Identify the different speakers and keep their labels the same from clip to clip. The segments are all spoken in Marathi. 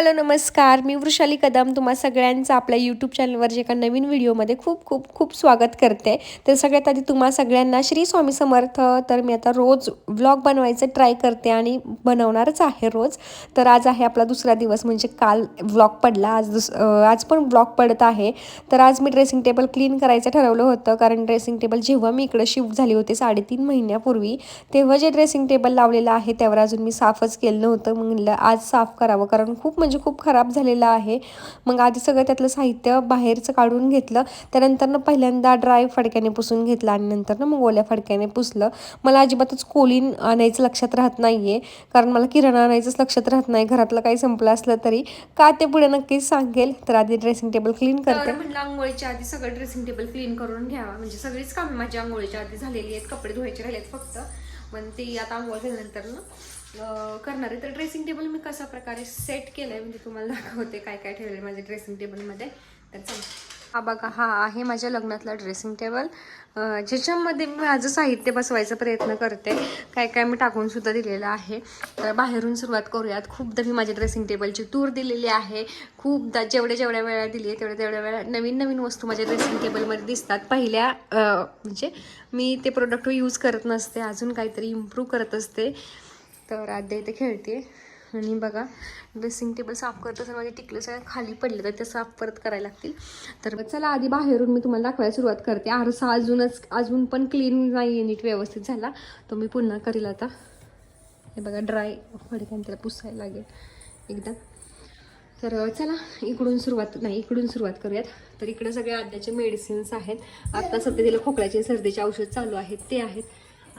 Speaker 1: हॅलो नमस्कार. मी वृषाली कदम तुम्हा सगळ्यांचं आपल्या यूट्यूब चॅनलवर जे एका नवीन व्हिडिओमध्ये खूप खूप खूप स्वागत करते. तर सगळ्यात आधी तुम्हा सगळ्यांना श्री स्वामी समर्थ तर मी आता रोज व्लॉग बनवायचं ट्राय करते आणि बनवणारच आहे रोज. तर आज आहे आपला दुसरा दिवस म्हणजे काल व्लॉग पडला. आज दुस आज पण व्लॉग पडत आहे. तर आज मी ड्रेसिंग टेबल क्लीन करायचं ठरवलं होतं. कारण ड्रेसिंग टेबल जेव्हा मी इकडं शिफ्ट झाली होती साडेतीन महिन्यापूर्वी तेव्हा जे ड्रेसिंग टेबल लावलेलं आहे त्यावर अजून मी साफच केलं नव्हतं. म्हणलं आज साफ करावं. कारण खूप म्हणजे खूप खराब झालेलं आहे. मग आधी सगळं त्यातलं साहित्य बाहेरचं काढून घेतलं. त्यानंतरनं पहिल्यांदा ड्राय फडक्याने पुसून घेतलं आणि नंतर मग ओल्या फडक्याने पुसलं. मला अजिबातच कोलीन आणायचं लक्षात राहत नाही आहे कारण मला किराणा आणायचंच लक्षात राहत नाही. घरातलं काही संपलं असलं तरी का ते पुढे नक्कीच सांगेल. तर आधी ड्रेसिंग टेबल क्लीन करते. म्हणलं आंघोळीच्या आधी सगळं ड्रेसिंग टेबल क्लीन करून घ्यावा. म्हणजे सगळीच कामं माझी आंघोळीच्या आधी झालेली आहेत. कपडे धुवायचे राहिलेत फक्त. पण ती आता आंघोळ झाल्यानंतर ना करणार आहे. तर ड्रेसिंग टेबल मी कशा प्रकारे सेट केलं आहे म्हणजे तुम्हाला दाखवते काय काय ठेवलं आहे माझ्या ड्रेसिंग टेबलमध्ये तर चला. हा बघा हा आहे माझ्या लग्नातला ड्रेसिंग टेबल ज्याच्यामध्ये मी माझं साहित्य बसवायचा प्रयत्न करते. काय काय मी टाकून सुद्धा दिलेलं आहे. तर बाहेरून सुरुवात करूयात. खूपदा मी माझ्या ड्रेसिंग टेबलची टूर दिलेली आहे. खूपदा जेवढ्या जेवढ्या वेळा दिली आहे तेवढ्या तेवढ्या वेळा नवीन नवीन वस्तू माझ्या ड्रेसिंग टेबलमध्ये दिसतात. पहिल्या म्हणजे मी ते प्रोडक्ट यूज करत नसते. अजून काहीतरी इम्प्रूव्ह करत असते. तर आद्या इथे खेळते आणि बघा ड्रेसिंग टेबल साफ करत असताना माझे टिकले सगळं खाली पडले तर ते साफ परत करायला लागतील. तर चला आधी बाहेरून मी तुम्हाला दाखवायला सुरुवात करते. आरसा अजूनच अजून पण क्लीन नाही आहे नीट व्यवस्थित झाला. तो मी पुन्हा करील आता. हे बघा ड्राय फडक्याने त्याला पुसायला लागेल एकदा. तर चला इकडून सुरुवात नाही इकडून सुरुवात करूयात. तर इकडे सगळे आद्याचे मेडिसिन्स आहेत. आत्ता सध्या तिला खोकल्याचे सर्दीचे औषध चालू आहेत ते आहेत.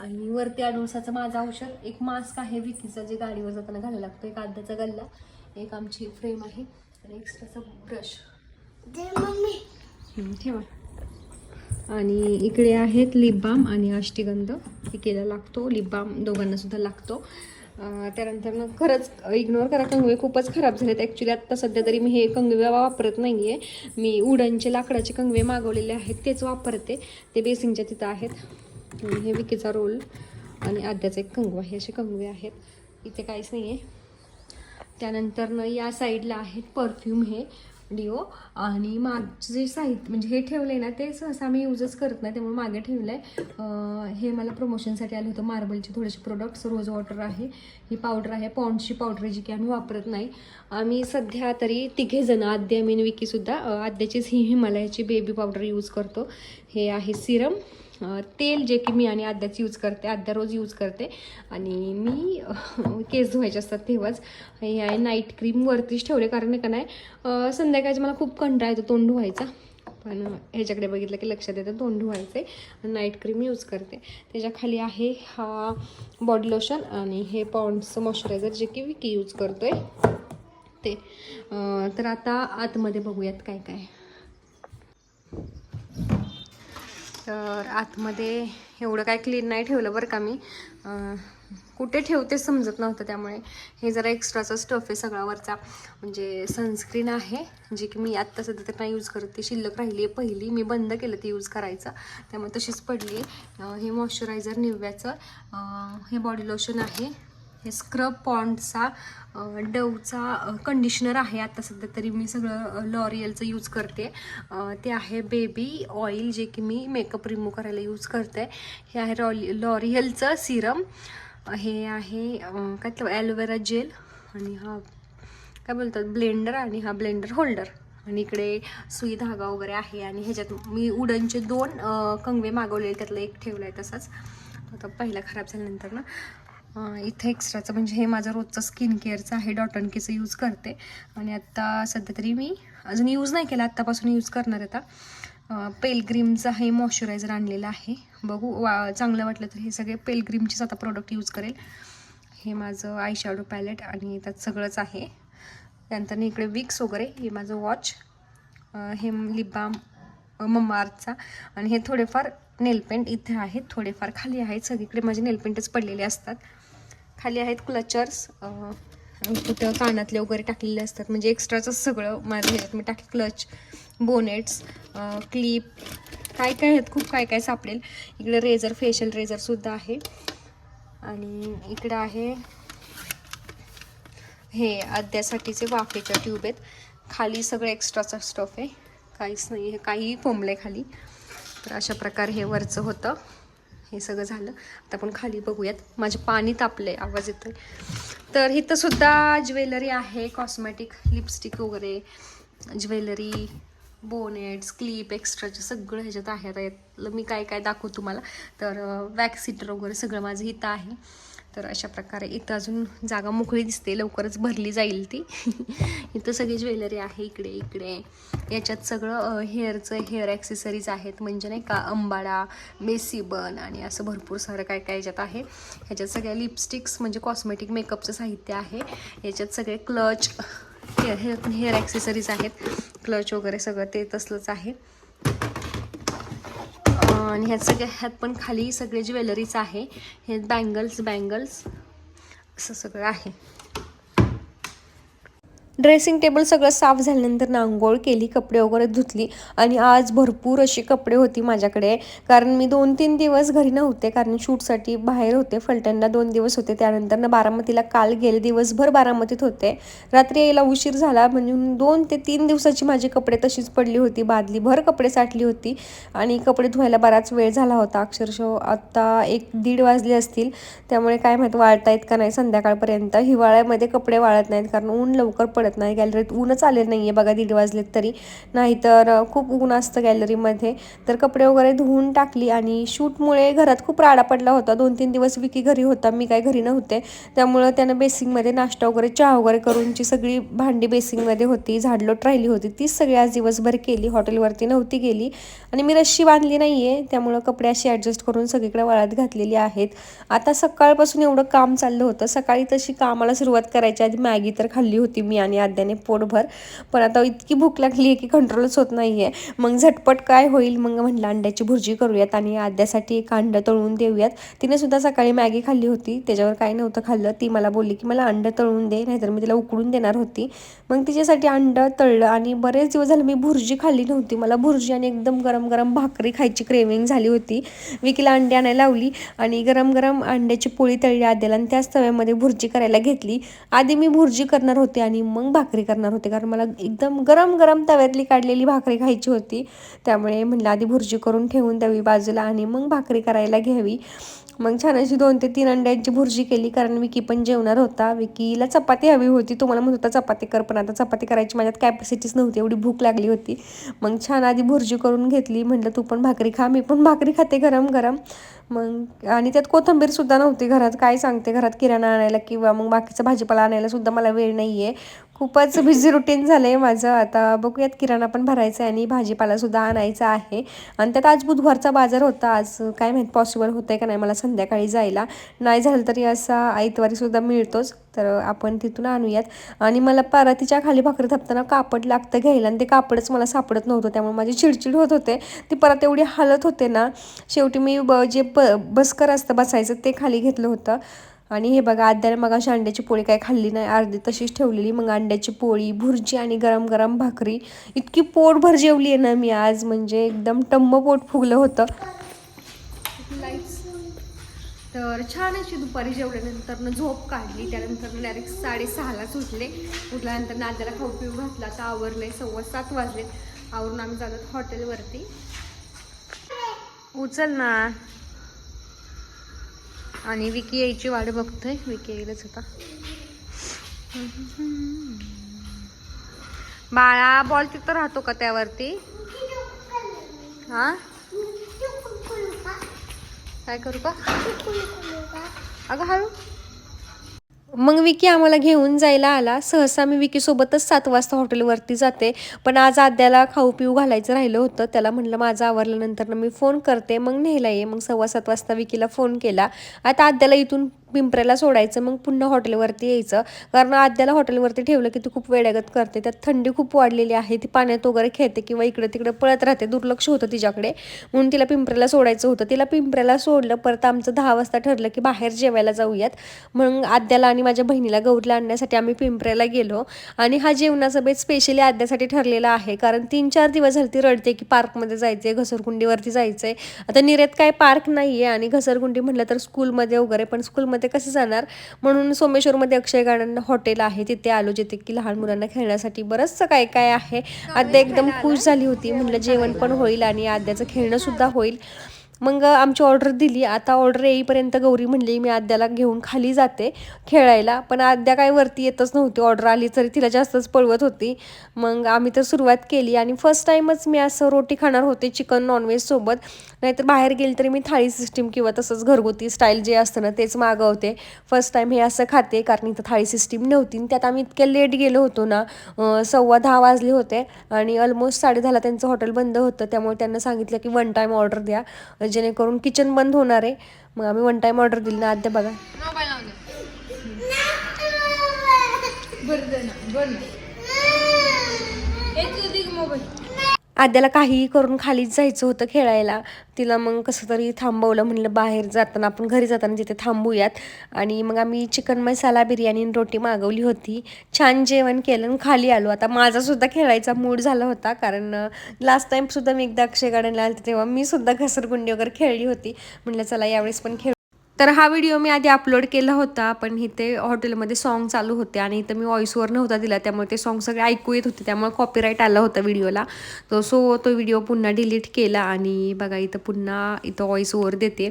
Speaker 1: आणि वरती अडुळसाचं माझं औषध एक मास्क आहे विकीचा जे गाडीवर जाताना घालायला लागतो एक आद्याचा गल्ला एक आमची फ्रेम आहे. आणि एक्स्ट्राचा ब्रश ठेवा. आणि इकडे आहेत लिप बाम आणि अष्टीगंध. केला लागतो लिप बाम दोघांना सुद्धा लागतो. त्यानंतर ना खरंच इग्नोर करा कंगवे खूपच खराब झालेत. ॲक्च्युली आत्ता सध्या तरी मी हे कंगवे वापरत नाही आहे मी उडनचे लाकडाचे कंगवे मागवलेले आहेत तेच वापरते. ते बेसिंगच्या तिथं आहेत. आणि हे विकीचा रोल आणि आद्याचा एक कंगवा हे असे कंगवे आहेत. इथे काहीच नाही आहे त्यानंतर न या साईडला आहेत परफ्यूम हे डिओ आणि मागचं जे साहित्य म्हणजे हे ठेवलं आहे ना ते सहसा मी यूजच करत नाही त्यामुळे मागे ठेवलं आहे हे मला प्रमोशनसाठी आलं होतं. मार्बलचे थोडेसे प्रोडक्ट्स रोज वॉटर आहे ही पावडर आहे पॉन्डची पावडर जी की आम्ही वापरत नाही. आम्ही सध्या तरी तिघे जण आद्या मीन विकीसुद्धा आद्याचीच ही हिमालयाची बेबी पावडर यूज करतो. हे आहे सिरम तेल जे की मी आणि आद्याच यूज करते आद्या रोज यूज करते. आणि मी केस धुवायचे असतात तेव्हाच. हे आहे नाईट क्रीम वरतीच ठेवले कारण का नाही संध्याकाळचे संध्याकाळचं मला खूप कंटाळा येतो तोंड धुवायचा. पण ह्याच्याकडे बघितलं की लक्षात येतं तोंड धुवायचे नाईट क्रीम यूज करते. त्याच्याखाली आहे हा बॉडी लोशन आणि हे पॉन्ड्सचं मॉइश्चरायझर जे की विकी यूज करतो आहे ते तर आता आतमध्ये बघूयात काय काय. तर आतमध्ये एवढं काय क्लीन नाही ठेवलं बरं का मी. कुठे ठेवते समजत नव्हतं त्यामुळे. हे जरा एक्स्ट्राचा स्टफ आहे सगळ्यावरचा म्हणजे सनस्क्रीन आहे जी की मी आत्ता सध्या तर नाही यूज करत. ती शिल्लक राहिली आहे पहिली. मी बंद केलं ती यूज करायचं. त्यामुळे तशीच पडली हे मॉइश्चरायझर निव्याचं हे बॉडी लोशन आहे. हे स्क्रब पॉन्डचा डवचा कंडिशनर आहे. आता सध्या तरी मी सगळं लॉरियलचं यूज करते. ते आहे बेबी ऑइल जे की मी मेकअप रिमूव्ह करायला यूज करते. हे आहे रॉली लॉरियलचं सिरम हे आहे काय ॲलोवेरा जेल आणि हा काय बोलतात ब्लेंडर आणि हा ब्लेंडर होल्डर आणि इकडे सुई धागा वगैरे आहे आणि ह्याच्यात मी उडनचे दोन कंगवे मागवलेले त्यातलं एक ठेवलं आहे तसाच. आता पहिला खराब झाल्यानंतर ना. इथे एक्स्ट्राचं म्हणजे हे माझं रोजचं स्किन केअरचं आहे डॉट अँड केचं यूज करते. आणि आत्ता सध्या तरी मी अजून यूज नाही केला आत्तापासून यूज करणार आता. पेलग्रीमचं हे मॉइश्चरायझर आणलेलं आहे. बघू वा चांगलं वाटलं तर हे सगळे पेलग्रीमचेच आता प्रोडक्ट यूज करेल. हे माझं आय शॅडो पॅलेट आणि त्यात सगळंच आहे. त्यानंतर इकडे विक्स वगैरे हे माझं वॉच हे लिप बाम मम्मार्थचा आणि हे थोडेफार नेलपेंट इथे आहेत थोडेफार खाली आहेत. सगळीकडे माझे नेलपेंटच पडलेले असतात. खाली आहेत क्लचर्स कुठं कानातले वगैरे टाकलेले असतात. म्हणजे एक्स्ट्राचं सगळं माझं ह्याच्यात मी टाकले क्लच बोनेट्स क्लिप काय काय आहेत? खूप काय काय सापडेल. इकडे रेझर फेशियल रेझरसुद्धा आहे. आणि इकडं आहे हे अद्यासाठीचे वाफेच्या ट्यूब आहेत. खाली सगळं एक्स्ट्राचा स्टफ आहे. काहीच नाही आहे. काहीही आहे खाली. तर अशा प्रकारे हे वरचं होतं. हे सगळं झालं. आता आपण खाली बघूयात. माझे पाणी तापले आवाज येतोय. तर इथं सुद्धा ज्वेलरी आहे कॉस्मॅटिक लिपस्टिक वगैरे ज्वेलरी बोनेट्स क्लिप एक्स्ट्राचे सगळं ह्याच्यात आहे. आता यातलं मी काय काय दाखवू तुम्हाला. तर वॅक्सिटर वगैरे सगळं माझं इथं आहे. तर अशा प्रकारे इथं अजून जागा मोकळी दिसते. लवकरच भरली जाईल ती. इथं सगळी ज्वेलरी आहे. इकडे इकडे. याच्यात सगळं हेअरचं हेअर ॲक्सेसरीज आहेत. म्हणजे नाही का अंबाडा बेसिबन आणि असं भरपूर सारं काय काय याच्यात आहे. ह्याच्यात सगळ्या लिपस्टिक्स म्हणजे कॉस्मेटिक मेकअपचं साहित्य आहे. याच्यात सगळे clutch hair hair hair accessories आहेत. क्लच वगैरे सगळं ते तसलंच आहे. आणि ह्यात सगळ्या ह्यात पण खाली सगळे ज्वेलरीच आहे. हे बँगल्स बँगल्स असं सगळं आहे. ड्रेसिंग टेबल सगळं साफ झाल्यानंतर नांगोळ केली कपडे वगैरे धुतली आणि आज भरपूर अशी कपडे होती माझ्याकडे. कारण मी दोन तीन दिवस घरी नव्हते कारण शूटसाठी बाहेर होते. फलटणला दोन दिवस होते. त्यानंतर ना बारामतीला काल गेले दिवसभर बारामतीत होते. रात्री यायला उशीर झाला. म्हणजे दोन ते तीन दिवसाची माझी कपडे तशीच पडली होती. बादली भर कपडे साठली होती आणि कपडे धुवायला बराच वेळ झाला होता. अक्षरशः आत्ता एक दीड वाजले असतील. त्यामुळे काय माहीत वाळतायत का नाही संध्याकाळपर्यंत हिवाळ्यामध्ये कपडे वाळत नाहीत. कारण ऊन लवकर पडत नाही. गॅलरीत ऊनच आलेलं नाही आहे बघा दीड वाजलेत तरी. नाहीतर खूप ऊन असतं गॅलरीमध्ये तर कपडे वगैरे धुवून टाकली आणि शूटमुळे घरात खूप राडा पडला होता. दोन तीन दिवस विकी घरी होता मी काय घरी नव्हते. त्यामुळं त्यानं बेसिंगमध्ये नाश्ता वगैरे चहा वगैरे करूनची सगळी भांडी बेसिंगमध्ये होती झाडलोट राहिली होती. तीच सगळी आज दिवसभर केली हॉटेलवरती नव्हती गेली. आणि मी रश्शी बांधली नाही आहे त्यामुळं कपडे अशी ॲडजस्ट करून सगळीकडे वाळत घातलेली आहेत. आता सकाळपासून एवढं काम चाललं होतं. सकाळी तशी कामाला सुरुवात करायची आधी मॅगी तर खाल्ली होती मी आणि आद्याने पोटभर. पण आता इतकी भूक लागली आहे की कंट्रोलच होत नाही आहे मग झटपट काय होईल? मग म्हटलं अंड्याची भुर्जी करूयात आणि आद्यासाठी एक अंडं तळून देऊयात. तिने सुद्धा सकाळी मॅगी खाल्ली होती. त्याच्यावर काय नव्हतं खाल्लं. ती मला बोलली की मला अंडं तळून दे नाहीतर मी तिला उकडून देणार होती. मग तिच्यासाठी अंडं तळलं आणि बरेच दिवस झाले मी भुर्जी खाल्ली नव्हती. मला भुर्जी आणि एकदम गरम गरम भाकरी खायची क्रेविंग झाली होती. विकीला अंडी आणायला लावली आणि गरम गरम अंड्याची पोळी तळली आद्याला आणि त्याच तव्यामध्ये भुर्जी करायला घेतली. आधी मी भुर्जी करणार होते आणि मग भाकरी करणार होते. कारण मला एकदम गरम गरम तव्यातली काढलेली भाकरी खायची होती. त्यामुळे म्हणलं आधी भुर्जी करून ठेवून द्यावी बाजूला आणि मग भाकरी करायला घ्यावी. मग छान अशी दोन ते तीन अंड्यांची भुर्जी केली. कारण विकी पण जेवणार होता. विकीला चपाती हवी होती. तुम्हाला म्हणत होता चपाती कर पण आता. चपाती करायची माझ्यात कॅपॅसिटीच नव्हती. एवढी भूक लागली होती. मग छान आधी भुर्जी करून घेतली. म्हटलं तू पण भाकरी खा. मी पण भाकरी खाते गरम गरम मग आणि त्यात कोथंबीरसुद्धा नव्हती घरात. काय सांगते घरात किराणा आणायला किंवा मग बाकीचा भाजीपाला आणायला सुद्धा मला वेळ नाही आहे खूपच बिझी रुटीन झालं आहे माझं. आता बघूयात किराणा पण भरायचा आहे आणि भाजीपालासुद्धा आणायचा आहे. आणि त्यात आज बुधवारचा बाजार होता. आज काय माहीत पॉसिबल होतं आहे का नाही मला संध्याकाळी जायला. नाही झालं तरी असा आयतवारीसुद्धा मिळतोच. तर आपण तिथून आणूयात. आणि मला परातीच्या खाली भाकरी थापताना कापड लागतं घ्यायला आणि ते कापडच मला सापडत नव्हतं. त्यामुळे माझी चिडचिड होत होते. ती परत एवढी हालत होते ना शेवटी मी ब जे ब बसकर असतं बसायचं ते खाली घेतलं होतं. आणि हे बघा आद्याला मग अशी अंड्याची पोळी काय खाल्ली नाही. अर्धी तशीच ठेवलेली. मग अंड्याची पोळी भुर्जी आणि गरम गरम भाकरी. इतकी पोटभर जेवली आहे ना मी आज. म्हणजे एकदम टम्म पोट फुगलं होतं. तर छान अशी दुपारी जेवल्यानंतर झोप काढली. त्यानंतर डायरेक्ट साडेसहालाच उठले उठल्यानंतर नाद्याला खाऊ पिऊ घातला. तर आवरले सव्वा सात वाजले. आवरून आम्ही जातात हॉटेलवरती. उचल ना. आणि विकी यायची वाट बघतोय. विकी येईलच होता बाळा बॉल तिथं राहतो का त्यावरती? हा? काय करू का? अगं हळू. मग विकी आम्हाला घेऊन जायला आला. सहसा मी विकीसोबतच सात वाजता हॉटेलवरती जाते. पण आज आद्याला खाऊ पिऊ घालायचं राहिलं होतं. त्याला म्हटलं माझं आवरल्यानंतर मी फोन करते. मग न्यायला ये. मग सव्वा सात वाजता विकीला फोन केला. आता आद्याला इथून पिंपऱ्याला सोडायचं मग पुन्हा हॉटेलवरती यायचं. कारण आद्याला हॉटेलवरती ठेवलं की ती खूप वेड्यागत करते. त्यात थंडी खूप वाढलेली आहे. ती पाण्यात वगैरे खेळते किंवा इकडे तिकडे पळत राहते. दुर्लक्ष होतं तिच्याकडे. म्हणून तिला पिंपऱ्याला सोडायचं होतं. तिला पिंपऱ्याला सोडलं परत आमचं दहा वाजता ठरलं की बाहेर जेवायला जाऊयात. मग आद्याला आणि माझ्या बहिणीला गौरीला आणण्यासाठी आम्ही पिंपऱ्याला गेलो. आणि हा जेवणाचा बेत स्पेशली आद्यासाठी ठरलेला आहे. कारण तीन चार दिवस झाले ती रडते की पार्कमध्ये जायचं आहे घसरगुंडीवरती जायचं आहे आता निरेत काय पार्क नाही आहे आणि घसरगुंडी म्हटलं तर स्कूलमध्ये वगैरे पण स्कूलमध्ये सोमेश्वरमध्ये कसं जाणार? म्हणून सोमेश्वरमध्ये अक्षय गार्डन हॉटेल आहे. तिथे आलो जिथे की लहान मुलांना खेळण्यासाठी बरंचसं काय काय आहे. आद्या एकदम खुश झाली होती. म्हटलं जेवण पण होईल आणि आद्याचं खेळणं सुद्धा होईल. मग आमची ऑर्डर दिली. आता ऑर्डर येईपर्यंत गौरी म्हणली मी आद्याला घेऊन खाली जाते खेळायला. पण आद्या काय वरती येतच नव्हती. ऑर्डर आली तरी तिला जास्तच पळवत होती. मग आम्ही तर सुरुवात केली आणि फर्स्ट टाईमच मी असं रोटी खाणार होते चिकन नॉनव्हेजसोबत नाहीतर बाहेर गेली तरी मी थाळी सिस्टीम किंवा तसंच घरगुती स्टाईल जे असतं ना तेच मागवते. फर्स्ट टाईम हे असं खाते कारण इथं थाळी सिस्टीम नव्हती. आणि त्यात आम्ही इतके लेट गेलो होतो ना सव्वा दहा वाजले होते आणि ऑलमोस्ट साडे दहाला त्यांचं हॉटेल बंद होतं. त्यामुळे त्यांना सांगितलं की वन टाईम ऑर्डर द्या. जेणेकरून किचन बंद होणार आहे. मग आम्ही वन टाईम ऑर्डर दिली ना आद्या बघा.
Speaker 2: मोबाईल?
Speaker 1: आद्याला काहीही करून खालीच जायचं होतं खेळायला. तिला मग कसं तरी थांबवलं म्हणलं बाहेर जाताना आपण घरी जाताना तिथे थांबूयात. आणि मग आम्ही चिकन मसाला बिर्याणी आणि रोटी मागवली होती. छान जेवण केलं आणि खाली आलो. आता माझासुद्धा खेळायचा मूड झाला होता कारण लास्ट टाईमसुद्धा मी एकदा अक्षय गार्डनला आले तेव्हा मी सुद्धा घसरगुंडी वगैरे खेळली होती. म्हटलं चला यावेळेस पण खेळ तर हा व्हिडिओ मी आधी अपलोड केला होता पण इथे हॉटेलमध्ये सॉन्ग चालू होते आणि इथं मी व्हॉइसवर नव्हता दिला त्यामुळे ते सॉन्ग सगळे ऐकू येत होते त्यामुळे कॉपीराईट आला होता व्हिडिओला तो सो तो व्हिडिओ पुन्हा डिलीट केला आणि बघा इथं पुन्हा इथं व्हॉइस ओवर देते.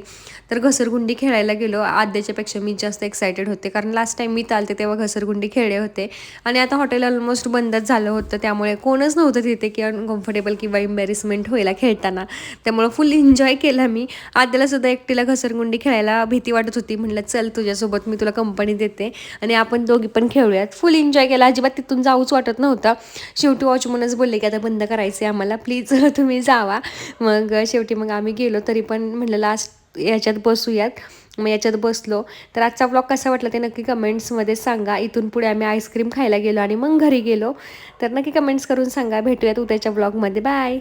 Speaker 1: तर घसरगुंडी खेळायला गेलो. आद्याच्यापेक्षा मी जास्त एक्सायटेड होते कारण लास्ट टाईम मी चालते तेव्हा घसरगुंडी खेळले होते. आणि आता हॉटेल ऑलमोस्ट बंदच झालं होतं त्यामुळे कोणच नव्हतं तिथे की अनकम्फर्टेबल किंवा एम्बॅरेसमेंट व्हायला खेळताना. त्यामुळे फुल एन्जॉय केला मी. आद्याला सुद्धा एकटीला घसरगुंडी खेळायला भीती वाटत होती. म्हणलं चल तुझ्यासोबत मी तुला कंपनी देते आणि आपण दोघी पण खेळूयात. फुल एन्जॉय केला. अजिबात तिथून जाऊच वाटत नव्हतं. शेवटी वॉचमनच बोलले की आता बंद करायचे आम्हाला. प्लीज तुम्ही जावा. मग शेवटी मग आम्ही गेलो. तरी पण म्हणलं लास्ट याच्यात बसूयात. मग याच्यात बसलो. तर आजचा ब्लॉग कसा वाटला ते नक्की कमेंट्समध्ये सांगा. इथून पुढे आम्ही आईस्क्रीम खायला गेलो आणि मग घरी गेलो. तर नक्की कमेंट्स करून सांगा. भेटूयात उद्याच्या ब्लॉगमध्ये बाय